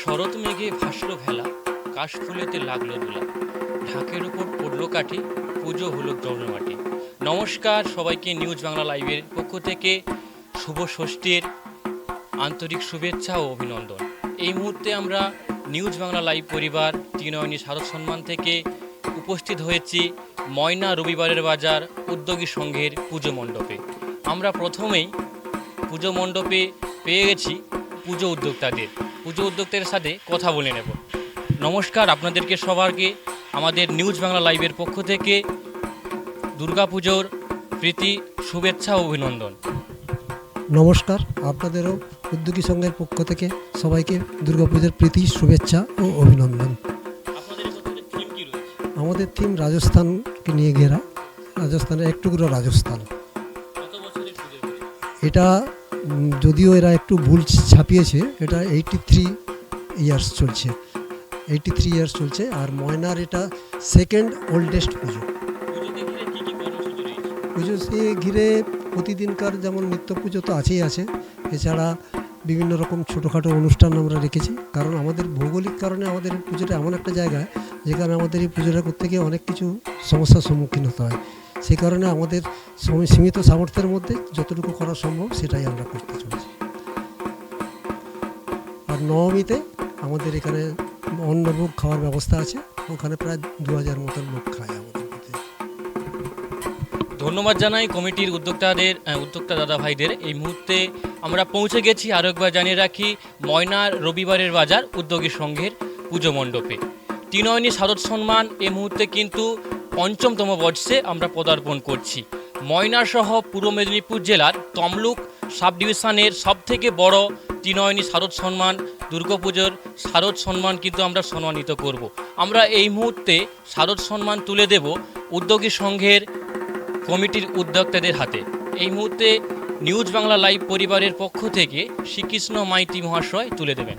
শরৎ মেঘে ভাসলো ভেলা কাশফুলেতে লাগল দোলা। ঢাকের উপর পড়ল কাঠি, পুজো হলো জন্মমাটি নমস্কার সবাইকে নিউজ বাংলা লাইভের পক্ষ থেকে। শুভ ষষ্ঠীর আন্তরিক শুভেচ্ছা ও অভিনন্দন। এই মুহূর্তে আমরা নিউজ বাংলা লাইভ পরিবার তিনয়নী শারদ সম্মান থেকে উপস্থিত হয়েছি ময়না রবিবারের বাজার উদ্যোগী সংঘের পুজো মণ্ডপে। আমরা প্রথমেই পুজো মণ্ডপে পেয়ে গেছি পুজো উদ্যোক্তাদের। পুজো উদ্যোক্তাদের সাথে কথা বলে নেব। নমস্কার আপনাদেরকে সবারকে আমাদের নিউজ বাংলা লাইভের পক্ষ থেকে। দুর্গাপুজোর প্রীতি শুভেচ্ছা ও অভিনন্দন। নমস্কার আপনাদেরও উদ্যোগী সংঘের পক্ষ থেকে সবাইকে দুর্গাপুজোর প্রীতি শুভেচ্ছা ও অভিনন্দন। আমাদের থিম রাজস্থানকে নিয়ে ঘেরা। রাজস্থানের একটুকরো রাজস্থান? এটা যদিও এরা একটু ভুল ছাপিয়েছে, এটা এইটি থ্রি ইয়ার্স চলছে। এইটি থ্রি ইয়ার্স চলছে, আর ময়নার এটা সেকেন্ড ওল্ডেস্ট পুজো। পুজো সে ঘিরে প্রতিদিনকার যেমন নিত্য পুজো তো আছেই আছে, এছাড়া বিভিন্ন রকম ছোটোখাটো অনুষ্ঠান আমরা রেখেছি, কারণ আমাদের ভৌগোলিক কারণে আমাদের পুজোটা এমন একটা জায়গা, যেখানে আমাদের এই পুজোটা করতে গিয়ে অনেক কিছু সমস্যার সম্মুখীন হতে হয়। সেই কারণে আমাদের সীমিত সামর্থ্যের মধ্যে যতটুকু করা সম্ভব সেটাই আমরা করতে চলেছি। আর নবমীতে আমাদের এখানে অন্নভোগ খাওয়ার ব্যবস্থা আছে। ওখানে প্রায় দু হাজার মতন লোক খায় আমাদের ধন্যবাদ জানাই কমিটির উদ্যোক্তাদের উদ্যোক্তা দাদা ভাইদের। এই মুহূর্তে আমরা পৌঁছে গেছি আরও একবার জানিয়ে রাখি, ময়নার রবিবারের বাজার উদ্যোগী সংঘের পুজো মণ্ডপে। তিনয়নী শারদ সম্মান, এই মুহূর্তে কিন্তু পঞ্চমতম বর্ষে আমরা পদার্পণ করছি। ময়নাসহ পূর্ব মেদিনীপুর জেলার তমলুক সাব ডিভিশনের সবথেকে বড় তিনয়নী শারদ সম্মান দুর্গাপুজোর শারদ সম্মান কিন্তু আমরা সম্মানিত করব। আমরা এই মুহূর্তে শারদ সম্মান তুলে দেব উদ্যোগী সংঘের কমিটির উদ্যোক্তাদের হাতে। এই মুহূর্তে নিউজ বাংলা লাইভ পরিবারের পক্ষ থেকে শ্রীকৃষ্ণ মাইতি মহাশয় তুলে দেবেন।